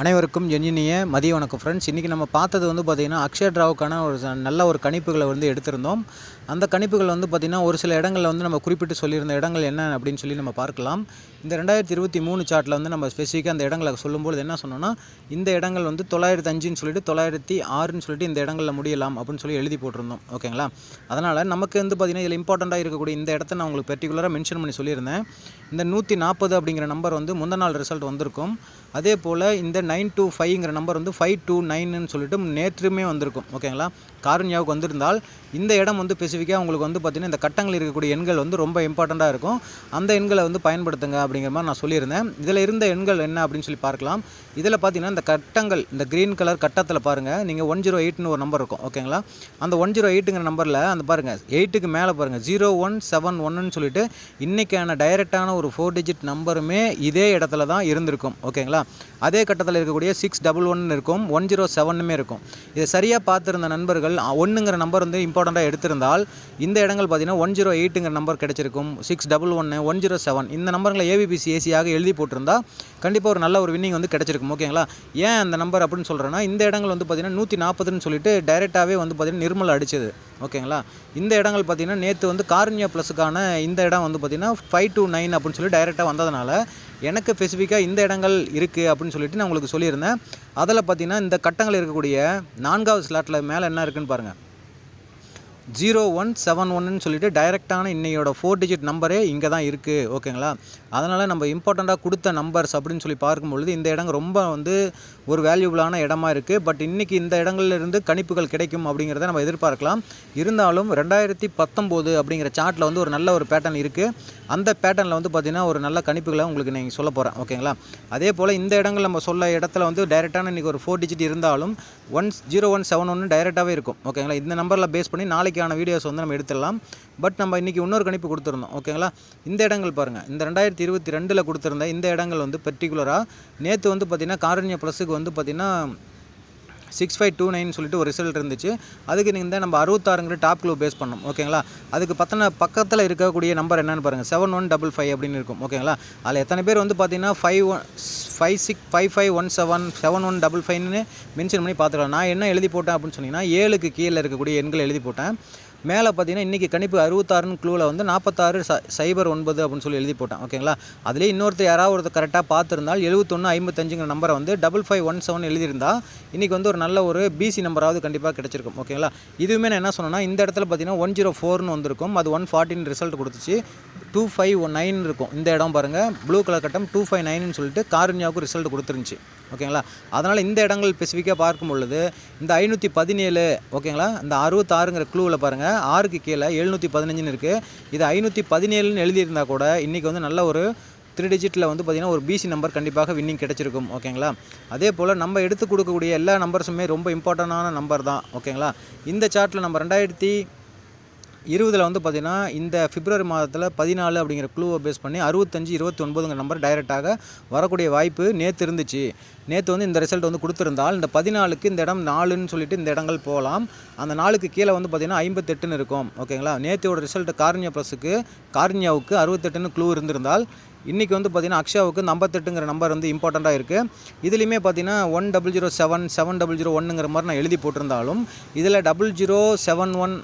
அனைவருக்கும் இனிய மதிய வணக்கம். ஃப்ரெண்ட்ஸ் இன்றைக்கி நம்ம பார்த்தது வந்து பார்த்திங்கன்னா அக்ஷய டிராவுக்கான ஒரு நல்ல ஒரு கணிப்புகளை வந்து எடுத்திருந்தோம். அந்த கணிப்புகள் வந்து பார்த்திங்கன்னா ஒரு சில இடங்களில் வந்து நம்ம குறிப்பிட்டு சொல்லியிருந்த இடங்கள் என்ன அப்படின்னு சொல்லி நம்ம பார்க்கலாம். இந்த ரெண்டாயிரத்தி இருபத்தி மூணு சார்ட்டில் வந்து நம்ம ஸ்பெசிஃபிக்காக அந்த இடங்களை சொல்லும்போது என்ன சொன்னோன்னா இந்த இடங்கள் வந்து தொள்ளாயிரத்தி அஞ்சுன்னு சொல்லிட்டு தொள்ளாயிரத்தி ஆறுன்னு சொல்லிட்டு இந்த இடங்களில் முடியலாம் அப்படின்னு சொல்லி எழுதி போட்டிருந்தோம். ஓகேங்களா அதனால் நமக்கு வந்து பார்த்திங்கன்னா இதில் இம்பார்ட்டண்ட்டாக இருக்கக்கூடிய இந்த இடத்த நான் உங்களுக்கு பர்டிகுலராக மென்ஷன் பண்ணி சொல்லியிருந்தேன். இந்த நூற்றி நாற்பது அப்படிங்கிற நம்பர் வந்து முந்த நாள் ரிசல்ட் வந்திருக்கும். அதே போல் இந்த நைன் டூ ஃபைவ்ங்கிற நம்பர் வந்து ஃபைவ் டூ நைனுன்னு சொல்லிட்டு நேற்றுமே வந்திருக்கும் ஓகேங்களா காரண்யாவுக்கு வந்திருந்தால் இந்த இடம் வந்து ஸ்பெசிஃபிக்காக உங்களுக்கு வந்து பார்த்திங்கன்னா இந்த கட்டங்கள் இருக்கக்கூடிய எண்கள் வந்து ரொம்ப இம்பார்ட்டண்ட்டாக இருக்கும். அந்த எண்களை வந்து பயன்படுத்துங்க அப்படிங்கிற மாதிரி நான் சொல்லியிருந்தேன். இதில் இருந்த எண்கள் என்ன அப்படின்னு சொல்லி பார்க்கலாம். இதில் பார்த்தீங்கன்னா இந்த கட்டங்கள் இந்த க்ரீன் கலர் கட்டத்தில் பாருங்கள் நீங்கள் ஒன் ஜீரோ எயிட்னு ஒரு நம்பர் இருக்கும் ஓகேங்களா அந்த ஒன் ஜீரோ எயிட்டுங்கிற நம்பரில் அந்த பாருங்கள் எயிட்டுக்கு மேலே பாருங்கள் ஜீரோ ஒன் செவன் ஒன்னு சொல்லிட்டு இன்றைக்கான டைரெக்டான ஒரு ஃபோர் டிஜிட் நம்பருமே இதே இடத்துல தான் இருந்திருக்கும் ஓகேங்களா அதே கட்டத்தில் இருக்கக்கூடிய சிக்ஸ் டபுள் ஒன் இருக்கும் ஒன் ஜீரோ செவனுமே இருக்கும். இதை சரியாக பார்த்துருந்த நண்பர்கள் ஒன்றுங்கிற நம்பர் வந்து இம்பார்ட்டண்ட்டாக எடுத்திருந்தால் இந்த இடங்கள் பார்த்தீங்கன்னா ஒன் ஜீரோ எயிட்டுங்கிற நம்பர் கிடச்சிருக்கும். சிக்ஸ் டபுள் ஒன்று ஒன் ஜீரோ செவன் இந்த நம்பர்களை ஏபிபிசி ஏசியாக எழுதி போட்டிருந்தா கண்டிப்பாக ஒரு நல்ல ஒரு வின்னிங் வந்து கிடச்சிருக்கும் ஓகேங்களா ஏன் அந்த நம்பர் அப்படின்னு சொல்கிறேன்னா இந்த இடங்கள் வந்து பார்த்திங்கன்னா நூற்றி நாற்பதுன்னு சொல்லிட்டு டைரெக்டாகவே வந்து பார்த்திங்கன்னா நிர்மல் அடிச்சது ஓகேங்களா இந்த இடங்கள் பார்த்தீங்கன்னா நேற்று வந்து கார்னியா ப்ளஸுக்கான இந்த இடம் வந்து பார்த்தீங்கன்னா ஃபைவ் டூ நைன் அப்படின்னு சொல்லி டைரெக்டாக வந்ததுனால எனக்கு ஸ்பெசிஃபிக்காக இந்த இடங்கள் இருக்குது அப்படின்னு சொல்லிட்டு நான் உங்களுக்கு சொல்லியிருந்தேன். அதில் பார்த்தீங்கன்னா இந்த கட்டங்கள் இருக்கக்கூடிய நான்காவது ஸ்லாட்டில் மேலே என்ன இருக்குன்னு பாருங்கள் ஜீரோ ஒன் செவன் ஒன்னு சொல்லிட்டு டைரெக்டான இன்னையோட ஃபோர் டிஜிட் நம்பரே இங்கே தான் இருக்குது ஓகேங்களா? அதனால் நம்ம இம்பார்ட்டண்ட்டாக கொடுத்த நம்பர்ஸ் அப்படின்னு சொல்லி பார்க்கும்பொழுது இந்த இடம் ரொம்ப வந்து ஒரு வேல்யூபிளான இடமா இருக்குது பட் இன்றைக்கி இந்த இடங்கள்லேருந்து கணிப்புகள் கிடைக்கும் அப்படிங்கிறத நம்ம எதிர்பார்க்கலாம். இருந்தாலும் ரெண்டாயிரத்தி பத்தொம்போது அப்படிங்கிற சார்ட்டில் வந்து ஒரு நல்ல ஒரு பேட்டர்ன் இருக்குது அந்த பேட்டர்னில் வந்து பார்த்திங்கன்னா ஒரு நல்ல கணிப்புகளை உங்களுக்கு நீங்கள் சொல்ல போகிறேன் ஓகேங்களா அதே போல் இந்த இடங்கள் நம்ம சொல்ல இடத்துல வந்து டைரெக்டான இன்றைக்கி ஒரு ஃபோர் டிஜிட் இருந்தாலும் ஒன் ஜீரோ ஒன் செவன் ஒன்று டைரெக்டாகவே இருக்கும் ஓகேங்களா இந்த நம்பரில் பேஸ் பண்ணி நாளைக்கான வீடியோஸ் வந்து நம்ம எடுத்துடலாம். பட் நம்ம இன்றைக்கி இன்னொரு கணிப்பு கொடுத்துருந்தோம் ஓகேங்களா இந்த இடங்கள் பாருங்கள் இந்த ரெண்டாயிரத்தி இருபத்தி ரெண்டில் கொடுத்துருந்த இந்த இடங்கள் வந்து பர்டிகுலராக நேற்று வந்து பார்த்திங்கன்னா காரண்ய ப்ளஸுக்கு வந்து பார்த்திங்கன்னா சிக்ஸ் ஃபைவ் டூ நைன் சொல்லிட்டு ஒரு ரிசல்ட் இருந்துச்சு. அதுக்கு நீங்கள் நம்ம அறுபத்தாறுங்கிற டாப் க்ளூ பேஸ் பண்ணோம் ஓகேங்களா? அதுக்கு பத்தின பக்கத்தில் இருக்கக்கூடிய நம்பர் என்னென்னு பாருங்கள் செவன் ஒன் டபுள் ஃபைவ் அப்படின்னு இருக்கும். ஓகேங்களா? அதில் எத்தனை பேர் வந்து பார்த்தீங்கன்னா five one five six five five one seven seven one double ஃபைவ்னு மென்ஷன் பண்ணி பார்த்துக்கலாம். நான் என்ன எழுதி போட்டேன் அப்படின்னு சொன்னீங்கன்னா ஏழுக்கு கீழே இருக்கக்கூடிய எண்கள் எழுதி போட்டேன். மேலே பார்த்தீங்கன்னா இன்றைக்கி கணிப்பு அறுபத்தாறுன்னு க்ளூவில் வந்து நாற்பத்தாறு ச சைபர் ஒன்பது அப்படின்னு சொல்லி எழுதி போட்டேன். ஓகேங்களா அதுலேயே இன்னொருத்தர் யாராவது ஒருத்தர் கரெக்டாக பார்த்துருந்தால் எழுபத்தொன்று ஐம்பத்தஞ்சுங்கிற நம்பரை வந்து டபுள் ஃபைவ் ஒன் செவன் எழுதியிருந்தா இன்றைக்கி வந்து ஒரு நல்ல ஒரு பிசி நம்பராவது கண்டிப்பாக கிடச்சிருக்கும். ஓகேங்களா இதுவுமே நான் என்ன சொன்னேன்னா இந்த இடத்துல பார்த்தீங்கன்னா ஒன் ஜீரோ ஃபோர்னு வந்திருக்கும். அது ஒன் ஃபார்ட்டின் ரிசல்ட் கொடுத்துச்சு. டூ ஃபைவ் ஒன் நைன் இருக்கும். இந்த இடம் பாருங்கள் ப்ளூ கலர் கட்டம் டூ ஃபைவ் நைன்னு சொல்லிட்டு காருண்யாவுக்கு ரிசல்ட் கொடுத்துருந்துச்சு. ஓகேங்களா அதனால் இந்த இடங்கள் ஸ்பெசிஃபிக்காக பார்க்கும் பொழுது இந்த ஐநூற்றி பதினேழு ஓகேங்களா இந்த அறுபத்தாறுங்கிற க்ளூவில் பாருங்கள் ஆறுக்கு கீழே எழுநூற்றி பதினஞ்சுன்னு இருக்குது இது ஐநூற்றி பதினேழுன்னு எழுதியிருந்தா கூட இன்றைக்கி வந்து நல்ல ஒரு த்ரீ டிஜிட்டில் வந்து பார்த்திங்கன்னா ஒரு பிசி நம்பர் கண்டிப்பாக வின்னிங் கிடச்சிருக்கும். ஓகேங்களா அதே போல் நம்ம எடுத்து கொடுக்கக்கூடிய எல்லா நம்பர்ஸுமே ரொம்ப இம்பார்ட்டண்டான நம்பர் தான். ஓகேங்களா இந்த சார்ட்டில் நம்ம ரெண்டாயிரத்தி இருபதில் வந்து பார்த்திங்கன்னா இந்த பிப்ரவரி மாதத்தில் பதினாலு அப்படிங்கிற க்ளூவை பேஸ் பண்ணி அறுபத்தஞ்சு இருபத்தி ஒன்பதுங்கிற நம்பர் டைரெக்டாக வரக்கூடிய வாய்ப்பு நேற்று இருந்துச்சு. நேற்று வந்து இந்த ரிசல்ட் வந்து கொடுத்துருந்தால் இந்த பதினாலுக்கு இந்த இடம் நாலுன்னு சொல்லிட்டு இந்த இடங்கள் போகலாம். அந்த நாளுக்கு கீழே வந்து பார்த்திங்கன்னா ஐம்பத்தெட்டுன்னு இருக்கும். ஓகேங்களா நேற்றோட ரிசல்ட் கார்னியா ப்ளஸுக்கு கார்னியாவுக்கு அறுபத்தெட்டுன்னு க்ளூ இருந்திருந்தால் இன்றைக்கி வந்து பார்த்திங்கன்னா அக்ஷயாவுக்கு நம்பத்தெட்டுங்கிற ஐம்பத்தெட்டுங்கிற நம்பர் வந்து இம்பார்ட்டண்ட்டாக இருக்குது இதுலேயுமே பார்த்தீங்கன்னா one double zero seven seven double zero ஒன்னுங்கிற மாதிரி நான் எழுதி போட்டிருந்தாலும் இதில் டபுள் ஜீரோ செவன் ஒன்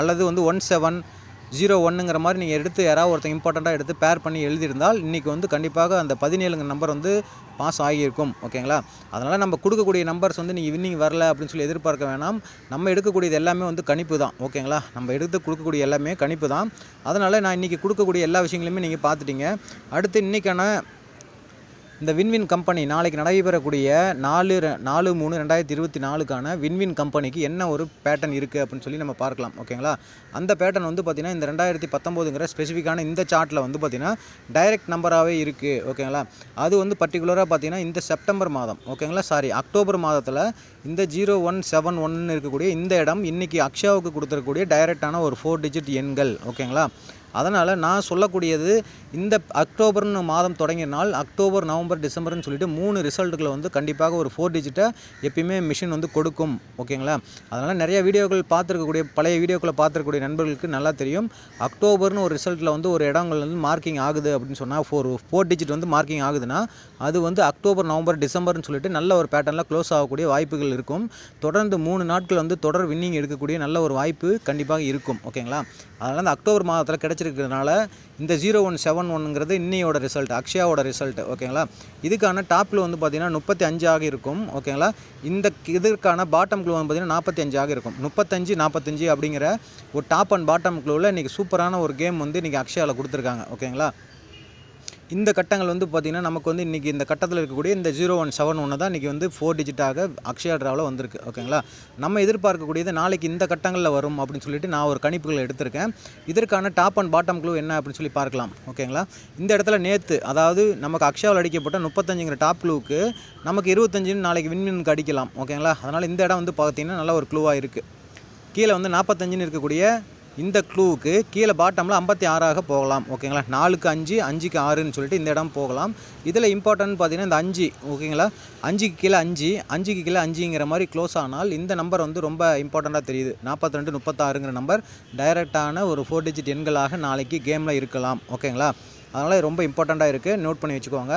அல்லது வந்து ஒன் செவன் ஜீரோ ஒன்னுங்கிற மாதிரி நீங்கள் எடுத்து யாராவது ஒருத்தங்க இம்பார்ட்டண்ட்டாக எடுத்து பேர் பண்ணி எழுதியிருந்தால் இன்றைக்கி வந்து கண்டிப்பாக அந்த பதினேழுங்கிற நம்பர் வந்து பாஸ் ஆகியிருக்கும். ஓகேங்களா? அதனால் நம்ம கொடுக்கக்கூடிய நம்பர்ஸ் வந்து நீங்கள் வின்னிங் வரல அப்படின்னு சொல்லி எதிர்பார்க்க வேணாம். நம்ம எடுக்கக்கூடியது எல்லாமே வந்து கணிப்பு தான். ஓகேங்களா? நம்ம எடுத்து கொடுக்கக்கூடிய எல்லாமே கணிப்பு தான். அதனால் நான் இன்றைக்கி கொடுக்கக்கூடிய எல்லா விஷயங்களையுமே நீங்கள் பார்த்துட்டீங்க. அடுத்து இன்றைக்கான இந்த வின்வின் கம்பெனி நாளைக்கு நடைபெறக்கூடிய நாலு நாலு மூணு ரெண்டாயிரத்தி இருபத்தி நாலுக்கான வின்வின் கம்பெனிக்கு என்ன ஒரு பேட்டர்ன் இருக்குது அப்படின்னு சொல்லி நம்ம பார்க்கலாம் ஓகேங்களா அந்த பேட்டர்ன் வந்து பார்த்திங்கன்னா இந்த ரெண்டாயிரத்தி பத்தொம்போதுங்கிற ஸ்பெசிஃபிக்கான இந்த சார்ட்டில் வந்து பார்த்திங்கன்னா டைரக்ட் நம்பராகவே இருக்குது ஓகேங்களா அது வந்து பர்டிகுலராக பார்த்திங்கன்னா இந்த செப்டம்பர் மாதம் ஓகேங்களா சாரி அக்டோபர் மாதத்தில் இந்த ஜீரோ ஒன் செவன் ஒன்னு இருக்கக்கூடிய இந்த இடம் இன்றைக்கி அக்ஷயாவுக்கு கொடுத்துருக்கக்கூடிய டைரக்டான ஒரு ஃபோர் டிஜிட் எண்கள் ஓகேங்களா அதனால் நான் சொல்லக்கூடியது இந்த அக்டோபர்னு மாதம் தொடங்கினால் அக்டோபர் நவம்பர் டிசம்பர்னு சொல்லிட்டு மூணு ரிசல்ட்டுகளை வந்து கண்டிப்பாக ஒரு ஃபோர் டிஜிட்டை எப்பயுமே மிஷின் வந்து கொடுக்கும். ஓகேங்களா? அதனால் நிறைய வீடியோக்கள் பார்த்துருக்கக்கூடிய பழைய வீடியோக்களை பார்த்துருக்கக்கூடிய நண்பர்களுக்கு நல்லா தெரியும். அக்டோபர்னு ஒரு ரிசல்ட்டில் வந்து ஒரு இடங்கள் வந்து மார்க்கிங் ஆகுது அப்படின்னு சொன்னால் ஃபோர் ஃபோர் டிஜிட் வந்து மார்க்கிங் ஆகுதுன்னா அது வந்து அக்டோபர் நவம்பர் டிசம்பர்னு சொல்லிட்டு நல்ல ஒரு பேட்டர்னில் க்ளோஸ் ஆகக்கூடிய வாய்ப்புகள் இருக்கும். தொடர்ந்து மூணு நாட்கள் வந்து தொடர் வின்னிங் எடுக்கக்கூடிய நல்ல ஒரு வாய்ப்பு கண்டிப்பாக இருக்கும். ஓகேங்களா? அதனால் அந்த அக்டோபர் மாதத்தில் வச்சுருக்கிறதுனால இந்த ஜீரோ ஒன் செவன் ஒன்னுங்கிறது இன்னையோட ரிசல்ட் அக்ஷயாவோட ரிசல்ட் ஓகேங்களா? இதுக்கான டாப்பில் வந்து பார்த்திங்கன்னா முப்பத்தி அஞ்சாக இருக்கும் ஓகேங்களா? இந்த இதற்கான பாட்டம் க்ளூ வந்து பார்த்திங்கன்னா நாற்பத்தி அஞ்சாக இருக்கும். முப்பத்தஞ்சு நாற்பத்தஞ்சு அப்படிங்கிற ஒரு டாப் அண்ட் பாட்டம் க்ளூவில் இன்றைக்கி சூப்பரான ஒரு கேம் வந்து இன்றைக்கி அக்ஷயாவில் கொடுத்துருக்காங்க ஓகேங்களா? இந்த கட்டங்கள் வந்து பார்த்திங்கன்னா நமக்கு வந்து இன்றைக்கி இந்த கட்டத்தில் இருக்கக்கூடிய இந்த ஜீரோ ஒன் செவன் ஒன்று தான் இன்றைக்கி வந்து ஃபோர் டிஜிட்டாக அக்ஷயா ட்ராவில் வந்திருக்கு. ஓகேங்களா நம்ம எதிர்பார்க்கக்கூடியது நாளைக்கு இந்த கட்டங்களில் வரும் அப்படின்னு சொல்லிட்டு நான் ஒரு கணிப்புகள் எடுத்திருக்கேன். இதற்கான டாப் அண்ட் பாட்டம் க்ளூ என்ன அப்படின்னு சொல்லி பார்க்கலாம். ஓகேங்களா இந்த இடத்துல நேற்று அதாவது நமக்கு அக்ஷயாவில் அடிக்கப்பட்ட முப்பத்தஞ்சுங்கிற டாப் க்ளூவுக்கு நமக்கு இருபத்தஞ்சுன்னு நாளைக்கு விண்மீனுக்கு அடிக்கலாம். ஓகேங்களா அதனால் இந்த இடம் வந்து பார்த்திங்கன்னா நல்ல ஒரு க்ளூவாக இருக்குது கீழே வந்து நாற்பத்தஞ்சுன்னு இருக்கக்கூடிய இந்த க்ளூவுக்கு கீழே பாட்டமில் ஐம்பத்தி ஆறாக போகலாம். ஓகேங்களா நாலுக்கு அஞ்சு அஞ்சுக்கு ஆறுன்னு சொல்லிட்டு இந்த இடம் போகலாம். இதில் இம்பார்ட்டன்ட் பார்த்தீங்கன்னா இந்த அஞ்சு ஓகேங்களா அஞ்சுக்கு கீழே அஞ்சு அஞ்சுக்கு கீழே அஞ்சுங்கிற மாதிரி க்ளோஸ் ஆனால் இந்த நம்பர் வந்து ரொம்ப இம்பார்ட்டண்ட்டாக தெரியுது. நாற்பத்தி ரெண்டு முப்பத்தாறுங்கிற நம்பர் டைரெக்டான ஒரு ஃபோர் டிஜிட் எண்களாக நாளைக்கு கேமில் இருக்கலாம். ஓகேங்களா அதனால் ரொம்ப இம்பார்ட்டண்ட்டாக இருக்குது நோட் பண்ணி வச்சுக்கோங்க.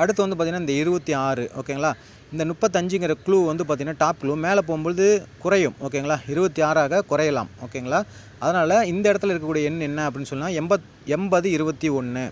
அடுத்து வந்து பார்த்திங்கன்னா இந்த இருபத்தி ஆறு ஓகேங்களா இந்த முப்பத்தஞ்சுங்கிற க்ளூ வந்து பார்த்திங்கன்னா டாப் க்ளூ மேலே போகும்பொழுது குறையும் ஓகேங்களா? இருபத்தி ஆறாக குறையலாம் ஓகேங்களா? அதனால் இந்த இடத்துல இருக்கக்கூடிய எண் என்ன அப்படின்னு சொன்னால் எண்பத் எண்பது இருபத்தி ஒன்று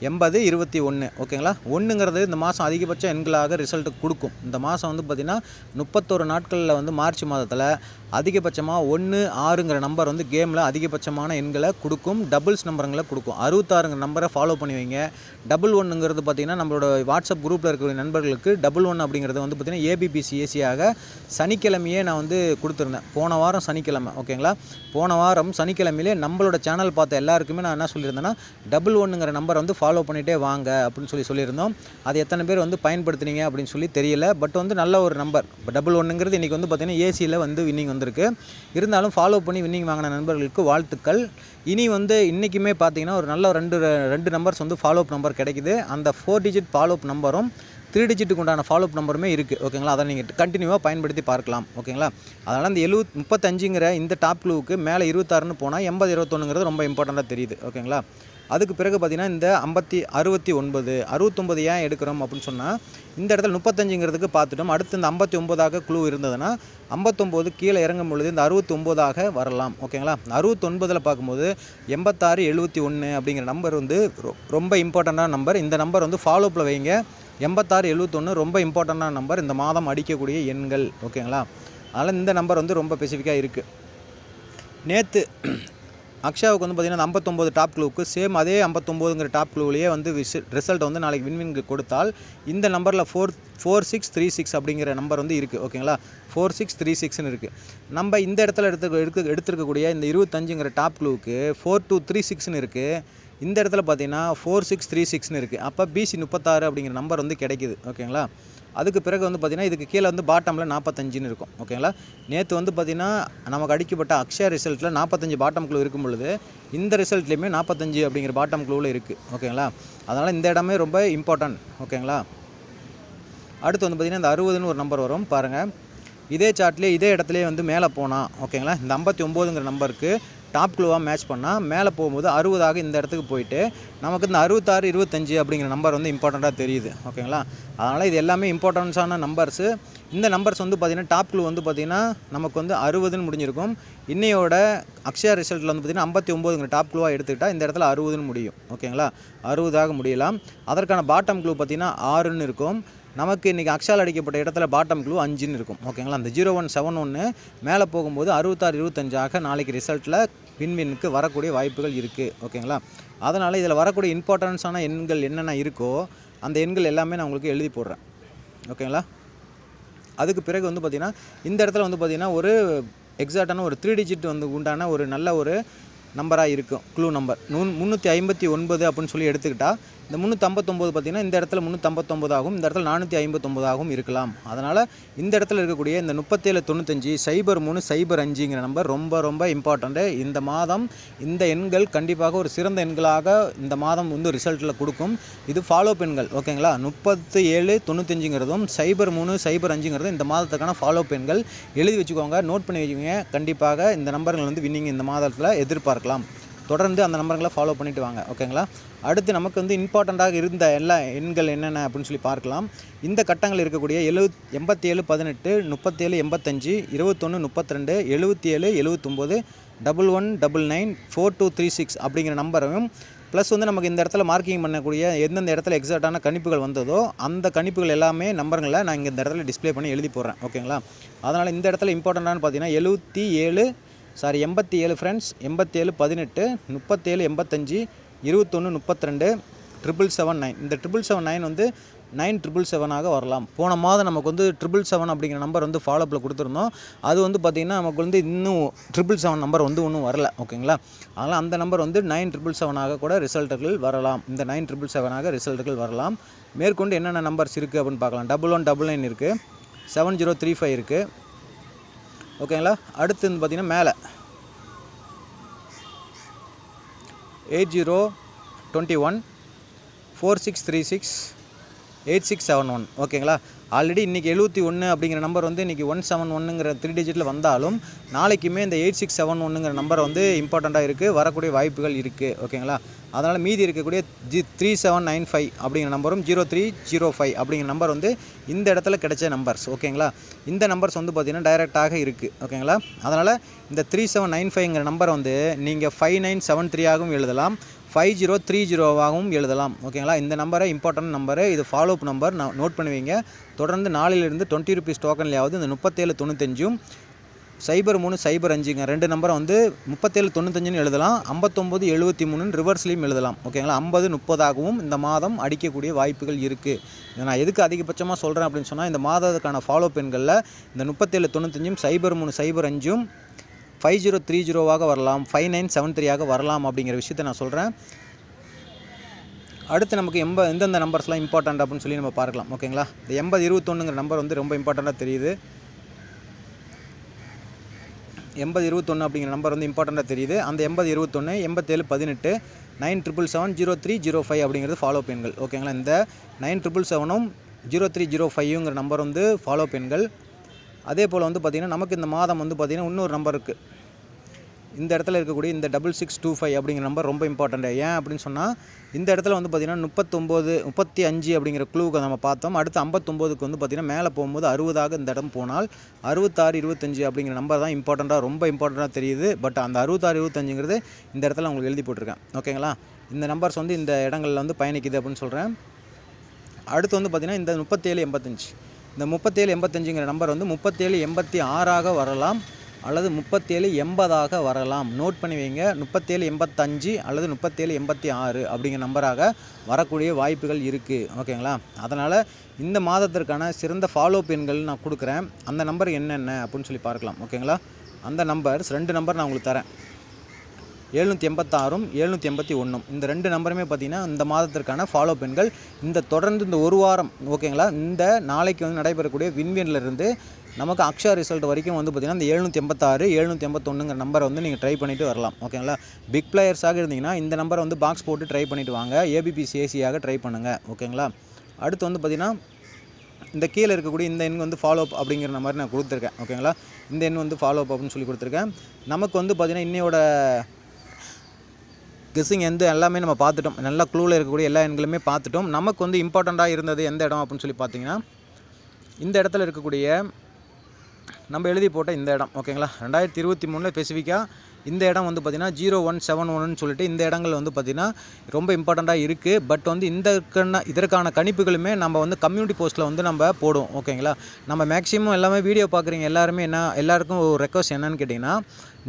எண்பது இருபத்தி ஒன்று ஓகேங்களா? ஒன்றுங்கிறது இந்த மாதம் அதிகபட்ச எண்களாக ரிசல்ட் கொடுக்கும். இந்த மாதம் வந்து பார்த்திங்கன்னா முப்பத்தொரு நாட்களில் வந்து மார்ச் மாதத்தில் அதிகபட்சமாக ஒன்று ஆறுங்கிற நம்பர் வந்து கேமில் அதிகபட்சமான எண்களை கொடுக்கும். டபுள்ஸ் நம்பருங்களை கொடுக்கும். அறுபத்தாறுங்கிற நம்பரை ஃபாலோ பண்ணி வைங்க. டபுள் ஒன்றுங்கிறது பார்த்திங்கன்னா நம்மளோட வாட்ஸ்அப் குரூப்பில் இருக்கக்கூடிய நண்பர்களுக்கு டபுள் ஒன் அப்படிங்கிறது வந்து பார்த்திங்கன்னா ஏபிபிசி ஏசியாக சனிக்கிழமையே நான் வந்து கொடுத்துருந்தேன். போன வாரம் சனிக்கிழமை. ஓகேங்களா? போன வாரம் சனிக்கிழமையிலே நம்மளோட சேனல் பார்த்த எல்லாருக்குமே நான் என்ன சொல்லியிருந்தேன்னா டபுள் ஒன்றுங்கிற நம்பர் வந்து ஃபாலோ பண்ணிகிட்டே வாங்க அப்படின்னு சொல்லி சொல்லியிருந்தோம். அது எத்தனை பேர் வந்து பயன்படுத்துனீங்க அப்படின்னு சொல்லி தெரியல. பட் வந்து நல்ல ஒரு நம்பர் டபுள் ஒன்றுங்கிறது இன்றைக்கி வந்து பார்த்திங்கன்னா ஏசியில் வந்து வின்னிங் வந்திருக்கு. இருந்தாலும் ஃபாலோ பண்ணி வின்னிங் வாங்கின நண்பர்களுக்கு வாழ்த்துக்கள். இனி வந்து இன்றைக்குமே பார்த்தீங்கன்னா ஒரு நல்ல ரெண்டு ரெண்டு நம்பர்ஸ் வந்து ஃபாலோ அப் நம்பர் கிடைக்குது. அந்த ஃபோர் டிஜிட் ஃபாலோ அப் நம்பரும் த்ரீ டிஜிட்டுக்கு உண்டான ஃபாலோ அப் நம்பருமே இருக்குது ஓகேங்களா அதை நீங்கள் கண்டினியூவாக பயன்படுத்தி பார்க்கலாம். ஓகேங்களா அதனால் அந்த எழுவத் முப்பத்தஞ்சுங்கிற இந்த டாப் க்ளூவுக்கு மேலே இருபத்தாறுன்னு போனால் எண்பது இருபத்தொன்னுங்கிறது ரொம்ப இம்பார்ட்டண்ட்டாக தெரியுது. ஓகேங்களா அதுக்கு பிறகு பார்த்திங்கன்னா இந்த ஐம்பத்தி அறுபத்தி ஒன்பது அறுபத்தொம்பது ஏன் எடுக்கிறோம் அப்படின்னு சொன்னால் இந்த இடத்துல முப்பத்தஞ்சுங்கிறதுக்கு பார்த்துட்டோம். அடுத்து இந்த ஐம்பத்தி ஒம்போதாக குழு இருந்ததுன்னா ஐம்பத்தொம்போது கீழே இறங்கும் பொழுது இந்த அறுபத்தி ஒம்போதாக வரலாம். ஓகேங்களா? அறுபத்தொன்பதில் பார்க்கும்போது எண்பத்தாறு எழுபத்தி ஒன்று அப்படிங்கிற நம்பர் வந்து ரொ- ரொம்ப இம்பார்ட்டண்ட்டான நம்பர் இந்த நம்பர் வந்து ஃபாலோப்பில் வைங்க. எண்பத்தாறு எழுபத்தொன்று ரொம்ப இம்பார்ட்டண்ட்டான நம்பர் இந்த மாதம் அடிக்கக்கூடிய எண்கள். ஓகேங்களா? அதனால் இந்த நம்பர் வந்து ரொம்ப ஸ்பெசிஃபிக்காக இருக்குது நேற்று அக்ஷாவுக்கு வந்து பார்த்திங்கன்னா ஐம்பத்தொம்போது டாப் குழுவுக்கு சேம் அதே ஐம்பத்தொம்போதுங்கிற டாப் குழுவிலேயே வந்து விசி ரிசல்ட் வந்து நாளைக்கு வின்வின்க்கு கொடுத்தால் இந்த நம்பரில் four four six three six அப்படிங்கிற நம்பர் வந்து இருக்குது ஓகேங்களா ஃபோர் சிக்ஸ் த்ரீ சிக்ஸ்னு இருக்குது நம்ம இந்த இடத்துல எடுத்து எடுக்க எடுத்துருக்கக்கூடிய இந்த இருபத்தஞ்சுங்கிற டாப் குழுவுக்கு ஃபோர் டூ த்ரீ சிக்ஸ்னு இருக்குது இந்த இடத்துல பார்த்தீங்கன்னா ஃபோர் சிக்ஸ் த்ரீ சிக்ஸ்னு இருக்குது அப்போ பிசி முப்பத்தாறு அப்படிங்கிற நம்பர் வந்து கிடைக்குது ஓகேங்களா அதுக்கு பிறகு வந்து பார்த்திங்கன்னா இதுக்கு கீழே வந்து பாட்டமில் நாற்பத்தஞ்சுன்னு இருக்கும். ஓகேங்களா? நேற்று வந்து பார்த்திங்கன்னா நமக்கு அடிக்கப்பட்ட அக்ஷயா ரிசல்ட்டில் நாற்பத்தஞ்சு பாட்டம் குழு இருக்கும் பொழுது இந்த ரிசல்ட்லேயுமே நாற்பத்தஞ்சு அப்படிங்கிற பாட்டம் க்ளூவில் இருக்குது ஓகேங்களா? அதனால் இந்த இடமே ரொம்ப இம்பார்ட்டன்ட் ஓகேங்களா? அடுத்து வந்து பார்த்திங்கன்னா இந்த அறுபதுன்னு ஒரு நம்பர் வரும். பாருங்கள் இதே சார்ட்லேயே இதே இடத்துலையே வந்து மேலே போனால் ஓகேங்களா? இந்த ஐம்பத்தி ஒம்போதுங்கிற நம்பருக்கு டாப் க்ளூவாக மேட்ச் பண்ணால் மேலே போகும்போது அறுபதாக இந்த இடத்துக்கு போயிட்டு நமக்கு இந்த அறுபத்தாறு இருபத்தஞ்சு அப்படிங்கிற நம்பர் வந்து இம்பார்ட்டண்ட்டாக தெரியுது. ஓகேங்களா? அதனால் இது எல்லாமே இம்பார்ட்டன்ஸான நம்பர்ஸு இந்த நம்பர்ஸ் வந்து பார்த்திங்கன்னா டாப் க்ளூ வந்து பார்த்திங்கன்னா நமக்கு வந்து அறுபதுன்னு முடிஞ்சிருக்கும். இன்னையோட அக்ஷயா ரிசல்ட்டில் வந்து பார்த்திங்கன்னா ஐம்பத்தி ஒம்போதுங்கிற டாப் க்ளூவாக எடுத்துக்கிட்டால் இந்த இடத்துல அறுபதுன்னு முடியும். ஓகேங்களா? அறுபதாக முடியலாம். அதற்கான பாட்டம் க்ளூ பார்த்திங்கன்னா ஆறுன்னு இருக்கும். நமக்கு இன்றைக்கி அக்ஷால் அடிக்கப்பட்ட இடத்துல பாட்டம் க்ளூ அஞ்சுன்னு இருக்கும். ஓகேங்களா? அந்த ஜீரோ ஒன் செவன் ஒன்று மேலே போகும்போது அறுபத்தாறு இருபத்தஞ்சாக நாளைக்கு ரிசல்ட்டில் வின்வின்னுக்கு வரக்கூடிய வாய்ப்புகள் இருக்குது ஓகேங்களா? அதனால் இதில் வரக்கூடிய இம்பார்ட்டன்ஸான எண்கள் என்னென்ன இருக்கோ அந்த எண்கள் எல்லாமே நான் உங்களுக்கு எழுதி போடுறேன். ஓகேங்களா? அதுக்கு பிறகு வந்து பார்த்திங்கன்னா இந்த இடத்துல வந்து பார்த்திங்கன்னா ஒரு எக்ஸாக்டான ஒரு த்ரீ டிஜிட் வந்து உண்டான ஒரு நல்ல ஒரு நம்பராக இருக்கும். க்ளூ நம்பர் நூ முந்நூற்றி ஐம்பத்தி ஒன்பது அப்படின்னு சொல்லி எடுத்துக்கிட்டால் இந்த முந்நூற்றம்பத்தொம்போது பார்த்தீங்கன்னா இந்த இடத்துல முந்நூற்றம்பத்தொம்போது ஆகும் இந்த இடத்துல நானூற்றி ஐம்பத்தொம்போதாகவும் இருக்கலாம். அதனால் இந்த இடத்துல இருக்கக்கூடிய இந்த முப்பத்தேழு தொண்ணூத்தஞ்சு சைபர் மூணு சைபர் அஞ்சுங்கிற நம்பர் ரொம்ப ரொம்ப இம்பார்ட்டண்ட்டு இந்த மாதம் இந்த எண்கள் கண்டிப்பாக ஒரு சிறந்த எண்களாக இந்த மாதம் வந்து ரிசல்ட்டில் கொடுக்கும். இது ஃபாலோ பெண்கள் ஓகேங்களா முப்பத்து ஏழு தொண்ணூத்தஞ்சுங்கிறதும் சைபர் மூணு சைபர் அஞ்சுங்கிறதும் இந்த மாதத்துக்கான ஃபாலோ பெண்கள் எழுதி வச்சுக்கோங்க நோட் பண்ணி வச்சுக்கோங்க. கண்டிப்பாக இந்த நம்பர்கள் வந்து வின்னிங் இந்த மாதத்தில் எதிர்பார்க்கலாம். தொடர்ந்து அந்த நம்பர்களை ஃபாலோ பண்ணிட்டு வாங்க ஓகேங்களா அடுத்து நமக்கு வந்து இம்பார்ட்டண்ட்டாக இருந்த எல்லா எண்கள் என்னென்ன அப்படின்னு சொல்லி பார்க்கலாம். இந்த கட்டங்கள் இருக்கக்கூடிய எழுவத் எண்பத்தி ஏழு பதினெட்டு முப்பத்தேழு எண்பத்தஞ்சு இருபத்தொன்று முப்பத்திரெண்டு எழுபத்தி ஏழு எழுபத்தொம்போது double one double nine four two three six அப்படிங்கிற நம்பரையும் ப்ளஸ் வந்து நமக்கு இந்த இடத்துல மார்க்கிங் பண்ணக்கூடிய எந்தெந்த இடத்துல எக்ஸாக்டான கணிப்புகள் வந்ததோ அந்த கணிப்புகள் எல்லாமே நம்பர்களை நான் இங்கே இந்த இடத்துல டிஸ்ப்ளே பண்ணி எழுதி போடுறேன் ஓகேங்களா அதனால் இந்த இடத்துல இம்பார்ட்டண்ட்டானு பார்த்தீங்கன்னா எழுபத்தி ஏழு சாரி எண்பத்தி ஏழு ஃப்ரெண்ட்ஸ் எண்பத்தேழு பதினெட்டு முப்பத்தேழு எண்பத்தஞ்சு இருபத்தொன்று முப்பத்திரெண்டு ட்ரிபிள் செவன் நைன் இந்த ட்ரிபிள் செவன் நைன் வந்து நைன் ட்ரிபிள் செவனாக வரலாம். போன மாதம் நமக்கு வந்து ட்ரிபிள் செவன் அப்படிங்கிற நம்பர் வந்து ஃபாலோப்பில் கொடுத்துருந்தோம். அது வந்து பார்த்திங்கன்னா நமக்கு வந்து இன்னும் ட்ரிபிள் செவன் நம்பர் வந்து ஒன்றும் வரல. ஓகேங்களா அதனால் அந்த நம்பர் வந்து நைன் ட்ரிபிள் செவனாக கூட ரிசல்ட்டுகள் வரலாம். இந்த நைன் ட்ரிபிள் செவனாக ரிசல்ட்டுகள் வரலாம். மேற்கொண்டு என்னென்ன நம்பர்ஸ் இருக்குது அப்படின்னு பார்க்கலாம். டபுள் ஒன் டபுள் நைன் இருக்குது செவன் ஜீரோ த்ரீ ஃபைவ் இருக்குது ஓகேங்களா? அடுத்து வந்து பார்த்திங்கன்னா மேலே. Eight zero twenty one four six three six eight six seven one. ஓகேங்களா? ஆல்ரெடி இன்றைக்கி எழுபத்தி ஒன்று அப்படிங்கிற நம்பர் வந்து இன்றைக்கி ஒன் செவன் ஒன்றுங்கிற த்ரீ டிஜிட்டில் வந்தாலும் நாளைக்குமே இந்த எயிட் சிக்ஸ் செவன் ஒன்றுங்கிற நம்பர் வந்து இம்பார்ட்டண்ட்டாக இருக்குது வரக்கூடிய வாய்ப்புகள் இருக்குது ஓகேங்களா? அதனால் மீதி இருக்கக்கூடிய G three seven nine five அப்படிங்கிற நம்பரும் ஜீரோ த்ரீ ஜீரோ ஃபைவ் அப்படிங்கிற நம்பர் வந்து இந்த இடத்துல கிடைச்ச நம்பர்ஸ் ஓகேங்களா? இந்த நம்பர்ஸ் வந்து பார்த்திங்கன்னா டைரெக்டாக இருக்குது ஓகேங்களா? அதனால் இந்த த்ரீ செவன் நைன் ஃபைவ்ங்கிற நம்பர் வந்து நீங்கள் ஃபைவ் நைன் செவன் த்ரீயாகவும் எழுதலாம் ஃபைவ் ஜீரோ த்ரீ ஜீரோவாகவும் எழுதலாம் ஓகேங்களா? இந்த நம்பரை இம்பார்ட்டன்ட் நம்பரு. இது ஃபாலோ அப் நம்பர் நான் நோட் பண்ணுவீங்க. தொடர்ந்து நாளிலிருந்து டுவெண்ட்டி ருபீஸ் டோக்கன்லையாவது இந்த முப்பத்தேழு தொண்ணூத்தஞ்சும் சைபர் மூணு சைபர் அஞ்சுங்க. ரெண்டு நம்பரை வந்து முப்பத்தேழு தொண்ணூத்தஞ்சுன்னு எழுதலாம். ஐம்பத்தொம்போது எழுபத்தி மூணுன்னு ரிவர்ஸ்லையும் எழுதலாம். ஓகேங்களா? ஐம்பது முப்பதாகவும் இந்த மாதம் அடிக்கக்கூடிய வாய்ப்புகள் இருக்குது இதை நான் எதுக்கு அதிகபட்சமாக சொல்கிறேன் அப்படின்னு சொன்னால் இந்த மாதத்துக்கான ஃபாலோ பெண்களில் இந்த முப்பத்தேழு தொண்ணூத்தஞ்சும் சைபர் மூணு சைபர் அஞ்சும் ஃபைவ் ஜீரோ த்ரீ ஜீரோவாக வரலாம். ஃபைவ் நைன் செவன் த்ரீயாக வரலாம் அப்படிங்கிற விஷயத்தை நான் சொல்கிறேன் அடுத்து நமக்கு எம்ப எந்தெந்த நம்பர்ஸ்லாம் இம்பார்ட்டண்ட் அப்படின்னு சொல்லி நம்ம பார்க்கலாம். ஓகேங்களா? இந்த எண்பது இருபத்தொன்னுங்கிற நம்பர் வந்து ரொம்ப இம்பார்ட்டண்ட்டாக தெரியுது. எண்பது இருபத்தொன்று அப்படிங்கிற நம்பர் வந்து இம்பார்ட்டண்ட்டாக தெரியுது. அந்த எண்பது இருபத்தொன்று எண்பத்தேழு பதினெட்டு nine triple seven zero three zero five அப்படிங்கிறது ஃபாலோ பெண்கள் ஓகேங்களா இந்த நைன் ட்ரிபிள் செவனும் ஜீரோ த்ரீ ஜீரோ ஃபைவ்ங்கிற நம்பர் வந்து ஃபாலோ பெண்கள் அதே போல் வந்து பார்த்திங்கன்னா நமக்கு இந்த மாதம் வந்து பார்த்திங்கன்னா இன்னொரு நம்பர் இருக்குது இந்த இடத்துல இருக்கக்கூடிய இந்த டபுள் சிக்ஸ் டூ ஃபைவ் அப்படிங்கிற நம்பர் ரொம்ப இம்பார்ட்டண்ட் ஏன் அப்படின்னு சொன்னால் இந்த இடத்துல வந்து பார்த்திங்கன்னா முப்பத்தொம்போது முப்பத்தி அஞ்சு அப்படிங்கிற க்ளூவை நம்ம பார்த்தோம். அடுத்து ஐம்பத்தொம்போதுக்கு வந்து பார்த்திங்கன்னா மேலே போகும்போது அறுபதாக இந்த இடம் போனால் அறுபத்தாறு இருபத்தஞ்சு அப்படிங்கிற நம்பர் தான் இம்பார்ட்டண்ட்டாக ரொம்ப இம்பார்ட்டண்ட்டாக தெரியுது. பட் அந்த அறுபத்தாறு இருபத்தஞ்சுங்கிறது இந்த இடத்துல உங்களுக்கு எழுதி போட்டிருக்கேன். ஓகேங்களா இந்த நம்பர்ஸ் வந்து இந்த இடங்களில் வந்து பயணிக்குது அப்படின்னு சொல்கிறேன் அடுத்து வந்து பார்த்திங்கன்னா இந்த முப்பத்தேழு எண்பத்தஞ்சு. இந்த முப்பத்தேழு எண்பத்தஞ்சுங்கிற நம்பர் வந்து முப்பத்தேழு எண்பத்தி ஆறாக வரலாம். அல்லது முப்பத்தேழு எண்பதாக வரலாம். நோட் பண்ணி வைங்க. முப்பத்தேழு எண்பத்தஞ்சு அல்லது முப்பத்தேழு எண்பத்தி ஆறு அப்படிங்கிற நம்பராக வரக்கூடிய வாய்ப்புகள் இருக்குது ஓகேங்களா? அதனால் இந்த மாதத்திற்கான சிறந்த ஃபாலோ எண்கள் நான் கொடுக்குறேன். அந்த நம்பர் என்னென்ன அப்படின்னு சொல்லி பார்க்கலாம். ஓகேங்களா? அந்த நம்பர்ஸ் ரெண்டு நம்பர் நான் உங்களுக்கு தரேன். எழுநூற்றி எண்பத்தாறும் எழுநூற்றி எண்பத்தி ஒன்றும். இந்த ரெண்டு நம்பருமே பார்த்தீங்கன்னா இந்த மாதத்திற்கான ஃபாலோ பெண்கள் இந்த தொடர்ந்து இந்த ஒரு வாரம் ஓகேங்களா இந்த நாளைக்கு வந்து நடைபெறக்கூடிய விண்வெளிலிருந்து நமக்கு அக்ஷா ரிசல்ட் வரைக்கும் வந்து பார்த்திங்கன்னா இந்த எழுநூற்றி எண்பத்தாறு எழுநூற்றி எண்பத்தொன்னுங்கிற நம்பரை வந்து நீங்கள் ட்ரை பண்ணிவிட்டு வரலாம் ஓகேங்களா பிக் பிளேயர்ஸாக இருந்தீங்கன்னா இந்த நம்பரை வந்து பாக்ஸ் போட்டு ட்ரை பண்ணிவிட்டு வாங்க. ஏபிபிசிஏசியாக ட்ரை பண்ணுங்கள் ஓகேங்களா அடுத்து வந்து பார்த்திங்கன்னா இந்த கீழே இருக்கக்கூடிய இந்த எண் வந்து ஃபாலோ அப் அப்படிங்கிற மாதிரி நான் கொடுத்துருக்கேன் ஓகேங்களா இந்த எண் வந்து ஃபாலோ அப் அப்படின்னு சொல்லி கொடுத்துருக்கேன். நமக்கு வந்து பார்த்திங்கன்னா இன்னையோட கெஸ்ஸிங் எந்த எல்லாமே நம்ம பார்த்துட்டோம். நல்லா க்ளூவில் இருக்கக்கூடிய எல்லா எண்களுமே பார்த்துட்டோம். நமக்கு வந்து இம்பார்ட்டண்ட்டாக இருந்தது எந்த இடம் அப்படின்னு சொல்லி பார்த்தீங்கன்னா இந்த இடத்துல இருக்கக்கூடிய நம்ம எழுதி போட்ட இந்த இடம். ஓகேங்களா ரெண்டாயிரத்தி இருபத்தி மூணில் ஸ்பெசிஃபிக்காக இந்த இடம் வந்து பார்த்திங்கன்னா ஜீரோ ஒன் செவன் ஒன்னு சொல்லிட்டு இந்த இடங்கள் வந்து பார்த்திங்கன்னா ரொம்ப இம்பார்ட்டண்ட்டாக இருக்குது பட் வந்து இந்த இதற்கான கணிப்புகளுமே நம்ம வந்து கம்யூனிட்டி போஸ்ட்டில் வந்து நம்ம போடுவோம். ஓகேங்களா நம்ம மேக்ஸிமம் எல்லாமே வீடியோ பார்க்குறீங்க. எல்லாருமே என்ன எல்லாருக்கும் ஒரு ரெக்வஸ்ட் என்னன்னு கேட்டிங்கன்னா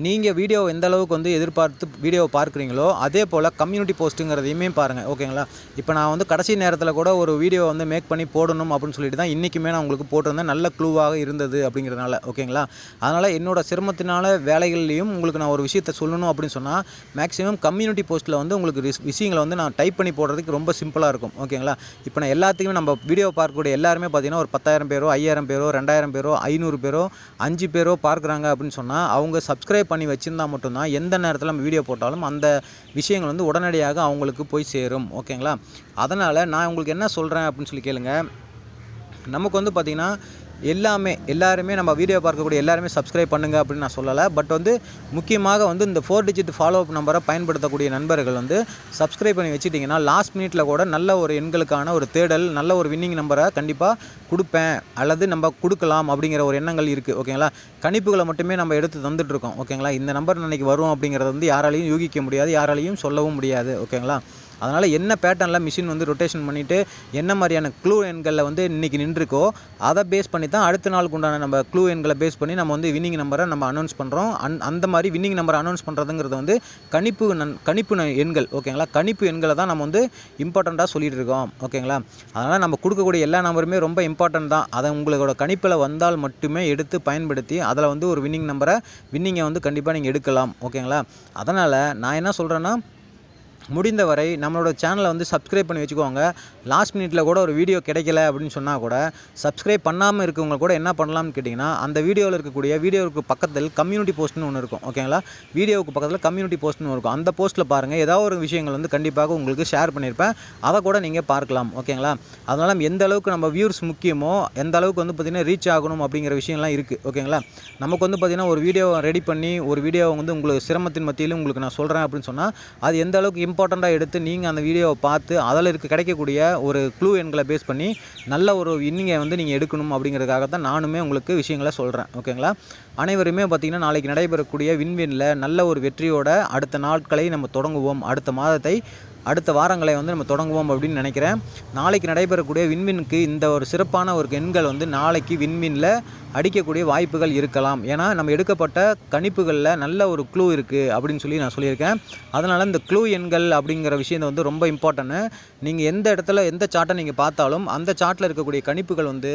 நீங்கள் வீடியோ எந்த அளவுக்கு வந்து எதிர்பார்த்து வீடியோவை பார்க்குறீங்களோ அதே போல் கம்யூனிட்டி போஸ்ட்டுங்கிறதையுமே பாருங்கள் ஓகேங்களா? இப்போ நான் வந்து கடைசி நேரத்தில் கூட ஒரு வீடியோ வந்து மேக் பண்ணி போடணும் அப்படின்னு சொல்லிட்டு தான் இன்றைக்குமே நான் உங்களுக்கு போட்டிருந்தேன். நல்ல க்ளூவாக இருந்தது அப்படிங்கிறதுனால ஓகேங்களா? அதனால் என்னோட சிரமத்தினால வேலைகள்லையும் உங்களுக்கு நான் ஒரு விஷயத்த சொல்லணும் அப்படின்னு சொன்னால் மேக்ஸிமம் கம்யூனிட்டி போஸ்ட்டில் வந்து உங்களுக்கு ரிஸ் விஷயங்களை வந்து நான் டைப் பண்ணி போடுறதுக்கு ரொம்ப சிம்பிளாக இருக்கும் ஓகேங்களா? இப்போ நான் எல்லாத்துக்குமே நம்ம வீடியோ பார்க்கக்கூடிய எல்லாருமே பார்த்தீங்கன்னா ஒரு பத்தாயிரம் பேரோ ஐயாயிரம் பேரோ ரெண்டாயிரம் பேரோ ஐநூறு பேரோ அஞ்சு பேரோ பார்க்குறாங்க அப்படின்னு சொன்னால் அவங்க சப்ஸ்கிரைப் பண்ணி வச்சுருந்தா மட்டும்தான் எந்த நேரத்தில் நம்ம வீடியோ போட்டாலும் அந்த விஷயங்கள் வந்து உடனடியாக அவங்களுக்கு போய் சேரும். ஓகேங்களா அதனால் நான் உங்களுக்கு என்ன சொல்கிறேன் அப்படின்னு சொல்லி கேளுங்கள் நமக்கு வந்து பார்த்திங்கன்னா எல்லாமே எல்லாருமே நம்ம வீடியோ பார்க்கக்கூடிய எல்லாருமே சப்ஸ்கிரைப் பண்ணுங்க அப்படின்னு நான் சொல்லலை. பட் வந்து முக்கியமாக வந்து இந்த ஃபோர் டிஜிட் ஃபாலோ அப் நம்பரை பயன்படுத்தக்கூடிய நண்பர்கள் வந்து சப்ஸ்கிரைப் பண்ணி வச்சுட்டிங்கன்னா லாஸ்ட் மினிட்ல கூட நல்ல ஒரு எண்களுக்கான ஒரு தேடல் நல்ல ஒரு வின்னிங் நம்பரை கண்டிப்பாக கொடுப்பேன். அல்லது நம்ம கொடுக்கலாம் அப்படிங்கிற ஒரு எண்ணங்கள் இருக்குது ஓகேங்களா கணிப்புகளை மட்டுமே நம்ம எடுத்து தந்துட்டுருக்கோம் ஓகேங்களா இந்த நம்பர் இன்னைக்கு வரும் அப்படிங்கிறது வந்து யாராலையும் யூகிக்க முடியாது யாராலையும் சொல்லவும் முடியாது. ஓகேங்களா அதனால் என்ன பேட்டர்னில் மிஷின் வந்து ரொட்டேஷன் பண்ணிவிட்டு என்ன மாதிரியான க்ளூ எண்களில் வந்து இன்றைக்கி நின்றுருக்கோ அதை பேஸ் பண்ணி தான் அடுத்த நாளுக்கு உண்டான நம்ம க்ளூ எண்களை பேஸ் பண்ணி நம்ம வந்து வின்னிங் நம்பரை நம்ம அனௌன்ஸ் பண்ணுறோம் அந் அந்த மாதிரி வின்னிங் நம்பரை அனௌன்ஸ் பண்ணுறதுங்கிறது வந்து கணிப்பு நன் கணிப்பு ந- எண்கள் ஓகேங்களா கணிப்பு எண்களை தான் நம்ம வந்து இம்பார்ட்டண்ட்டாக சொல்லிட்டு இருக்கோம் ஓகேங்களா அதனால் நம்ம கொடுக்கக்கூடிய எல்லா நம்பருமே ரொம்ப இம்பார்ட்டன்ட் தான். அதை உங்களோட கணிப்பில் வந்தால் மட்டுமே எடுத்து பயன்படுத்தி அதில் வந்து ஒரு வின்னிங் நம்பரை வின்னிங்கை வந்து கண்டிப்பாக நீங்கள் எடுக்கலாம் ஓகேங்களா அதனால் நான் என்ன சொல்கிறேன்னா முடிந்தவரை நம்மளோட சேனலை வந்து சப்ஸ்கிரைப் பண்ணி வச்சுக்கோங்க. லாஸ்ட் மினிட்ல கூட ஒரு வீடியோ கிடைக்கல அப்படின்னு சொன்னால் கூட சப்ஸ்கிரைப் பண்ணாமல் இருக்கவங்க கூட என்ன பண்ணலாம்னு கேட்டிங்கன்னா அந்த வீடியோவில் இருக்கக்கூடிய வீடியோவுக்கு பக்கத்தில் கம்யூனிட்டி போஸ்ட்னு ஒன்று இருக்கும். ஓகேங்களா வீடியோவுக்கு பக்கத்தில் கம்யூனிட்டி போஸ்ட்னு இருக்கும். அந்த போஸ்ட்டில் பாருங்கள் ஏதாவது ஒரு விஷயங்கள் வந்து கண்டிப்பாக உங்களுக்கு ஷேர் பண்ணியிருப்பேன் அதை கூட நீங்கள் பார்க்கலாம். ஓகேங்களா அதனால் எந்த அளவுக்கு நம்ம வியூர்ஸ் முக்கியமோ எந்த அளவுக்கு வந்து பார்த்திங்கன்னா ரீச் ஆகணும் அப்படிங்கிற விஷயம்லாம் இருக்குது ஓகேங்களா நமக்கு வந்து பார்த்திங்கன்னா ஒரு வீடியோ ரெடி பண்ணி ஒரு வீடியோ வந்து உங்களுக்கு சிரமத்தின் மத்தியில் உங்களுக்கு நான் சொல்கிறேன் அப்படின்னு சொன்னால் அது எந்த அளவுக்கு இம்பார்ட்டண்ட்டாக எடுத்து நீங்கள் அந்த வீடியோவை பார்த்து அதில் இருக்க கிடைக்கக்கூடிய ஒரு க்ளூ எண்களை பேஸ் பண்ணி நல்ல ஒரு இன்னிங்கை வந்து நீங்கள் எடுக்கணும் அப்படிங்கிறதுக்காக தான் நானுமே உங்களுக்கு விஷயங்களை சொல்கிறேன் ஓகேங்களா அனைவருமே பார்த்திங்கன்னா நாளைக்கு நடைபெறக்கூடிய வின்வினில் நல்ல ஒரு வெற்றியோட அடுத்த நாட்களை நம்ம தொடங்குவோம். அடுத்த மாதத்தை அடுத்த வாரங்களை வந்து நம்ம தொடங்குவோம் அப்படின்னு நினைக்கிறேன். நாளைக்கு நடைபெறக்கூடிய விண்மீனுக்கு இந்த ஒரு சிறப்பான ஒரு எண்கள் வந்து நாளைக்கு விண்மீனில் அடிக்கக்கூடிய வாய்ப்புகள் இருக்கலாம். ஏன்னா நம்ம எடுக்கப்பட்ட கணிப்புகளில் நல்ல ஒரு க்ளூ இருக்குது அப்படின்னு சொல்லி நான் சொல்லியிருக்கேன். அதனால் இந்த க்ளூ எண்கள் அப்படிங்கிற விஷயம் வந்து ரொம்ப இம்பார்ட்டன்ட்டு நீங்கள் எந்த இடத்துல எந்த சார்ட்டை நீங்கள் பார்த்தாலும் அந்த சார்ட்டில் இருக்கக்கூடிய கணிப்புகள் வந்து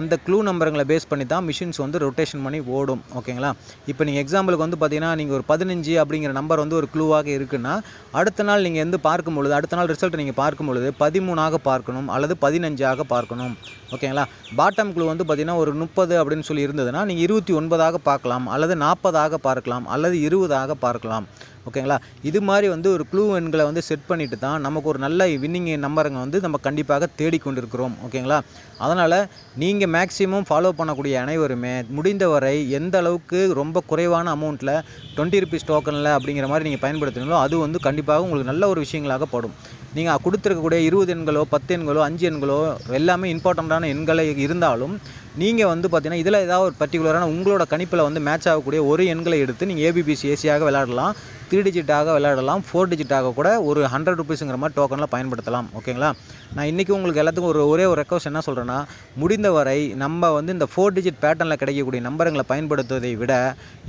அந்த க்ளூ நம்பருங்களை பேஸ் பண்ணி தான் மிஷின்ஸ் வந்து ரொட்டேஷன் பண்ணி ஓடும். ஓகேங்களா? இப்போ நீங்கள் எக்ஸாம்பிளுக்கு வந்து பார்த்தீங்கன்னா நீங்கள் ஒரு பதினஞ்சு அப்படிங்கிற நம்பர் வந்து ஒரு க்ளூவாக இருக்குன்னா அடுத்த நாள் நீங்கள் வந்து பார்க்கும் பொழுது அடுத்த நாள் ரிசல்ட் நீங்கள் பார்க்கும் பொழுது பதிமூணாக பார்க்கணும் அல்லது பதினஞ்சாக பார்க்கணும். ஓகேங்களா? பாட்டம் குழு வந்து பார்த்தீங்கன்னா ஒரு முப்பது அப்படின்னு சொல்லி இருந்ததுன்னா நீங்கள் இருபத்தி ஒன்பதாக பார்க்கலாம் அல்லது நாற்பதாக பார்க்கலாம் அல்லது இருபதாக பார்க்கலாம். ஓகேங்களா? இது மாதிரி வந்து ஒரு க்ளூ எண்களை வந்து செட் பண்ணிட்டு தான் நமக்கு ஒரு நல்ல வின்னிங் நம்பருங்க வந்து நம்ம கண்டிப்பாக தேடிக்கொண்டிருக்கிறோம். ஓகேங்களா? அதனால் நீங்கள் மேக்ஸிமம் ஃபாலோ பண்ணக்கூடிய அனைவருமே முடிந்தவரை எந்த அளவுக்கு ரொம்ப குறைவான அமௌண்ட்டில் டுவெண்ட்டி ருபீஸ் டோக்கனில் அப்படிங்கிற மாதிரி நீங்கள் பயன்படுத்துனீங்களோ அது வந்து கண்டிப்பாக உங்களுக்கு நல்ல ஒரு விஷயங்களாக படும். நீங்கள் கொடுத்துருக்கக்கூடிய இருபது எண்களோ பத்து எண்களோ அஞ்சு எண்களோ எல்லாமே இம்பார்ட்டண்ட்டான எண்களை இருந்தாலும் நீங்கள் வந்து பார்த்தீங்கன்னா இதில் ஏதாவது ஒரு பர்டிகுலரான உங்களோட கணிப்பில் வந்து மேட்ச் ஆகக்கூடிய ஒரு எண்களை எடுத்து நீங்கள் ஏபிபிசி ஏசியாக விளையாடலாம். த்ரீ டிஜிட்டாக விளையாடலாம். ஃபோர் டிஜிட்டாக கூட ஒரு ஹண்ட்ரட் ருபீஸுங்கிற மாதிரி டோக்கனில் பயன்படுத்தலாம். ஓகேங்களா நான் இன்றைக்கி உங்களுக்கு எல்லாத்துக்கும் ஒரு ஒரே ஒரு ரெக்வஸ்ட் என்ன சொல்கிறேன்னா முடிந்தவரை நம்ம வந்து இந்த ஃபோர் டிஜிட் பேட்டர்னில் கிடைக்கக்கூடிய நம்பருங்களை பயன்படுத்துவதை விட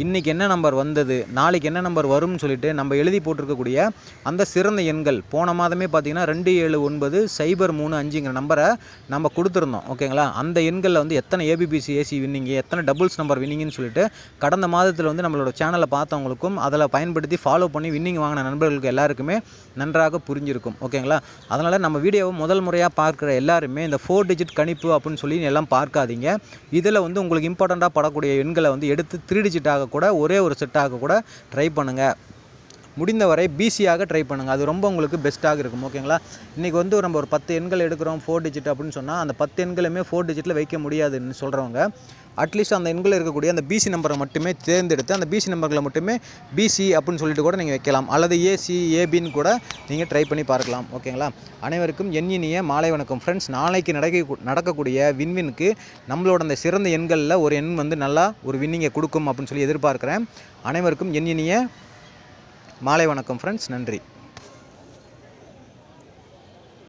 இன்றைக்கி என்ன நம்பர் வந்தது நாளைக்கு என்ன நம்பர் வரும்னு சொல்லிட்டு நம்ம எழுதி போட்டிருக்கக்கூடிய அந்த சிறந்த எண்கள் போன மாதமே பார்த்தீங்கன்னா ரெண்டு ஏழு ஒன்பது சைபர் மூணு அஞ்சுங்கிற நம்பரை நம்ம கொடுத்துருந்தோம். ஓகேங்களா அந்த எண்களில் வந்து எத்தனை எத்தனை ஏபிபிசி ஏசி வின்னிங்க எத்தனை டபுள்ஸ் நம்பர் வின்னிங்னு சொல்லிட்டு கடந்த மாதத்தில் வந்து நம்மளோட சேனலை பார்த்தவங்களுக்கும் அதில் பயன்படுத்தி ஃபாலோ பண்ணி வின்னிங் வாங்கின நண்பர்களுக்கு எல்லாருக்குமே நன்றாக புரிஞ்சிருக்கும். ஓகேங்களா அதனால் நம்ம வீடியோவை முதல் முறையாக பார்க்குற எல்லாருமே இந்த ஃபோர் டிஜிட் கணிப்பு அப்படின்னு சொல்லி எல்லாம் பார்க்காதீங்க. இதில் வந்து உங்களுக்கு இம்பார்ட்டண்ட்டாக படக்கூடிய எண்களை வந்து எடுத்து த்ரீ டிஜிட்டாக கூட ஒரே ஒரு செட்டாக கூட ட்ரை பண்ணுங்கள் முடிந்தவரை பிசியாக ட்ரை பண்ணுங்கள் அது ரொம்ப உங்களுக்கு பெஸ்ட்டாக இருக்கும் ஓகேங்களா இன்றைக்கி வந்து நம்ம ஒரு பத்து எண்கள் எடுக்கிறோம் ஃபோர் டிஜிட் அப்படின்னு சொன்னால் அந்த பத்து எண்களுமே ஃபோர் டிஜிட்டில் வைக்க முடியாதுன்னு சொல்கிறவங்க அட்லீஸ்ட் அந்த எண்களில் இருக்கக்கூடிய அந்த பிசி நம்பரை மட்டுமே தேர்ந்தெடுத்து அந்த பிசி நம்பர்களை மட்டுமே பிசி அப்படின்னு சொல்லிட்டு கூட நீங்கள் வைக்கலாம். அல்லது ஏசி ஏபின்னு கூட நீங்கள் ட்ரை பண்ணி பார்க்கலாம் ஓகேங்களா அனைவருக்கும் எண்ணினிய இனிய மாலை வணக்கம் ஃப்ரெண்ட்ஸ் நாளைக்கு நடக்க நடக்கக்கூடிய வின்வினுக்கு நம்மளோட அந்த சிறந்த எண்களில் ஒரு எண் வந்து நல்லா ஒரு வின்னிங்கை கொடுக்கும் அப்படின்னு சொல்லி எதிர்பார்க்குறேன். அனைவருக்கும் எண்ணினிய மாலை வணக்கம் ஃப்ரெண்ட்ஸ் நன்றி.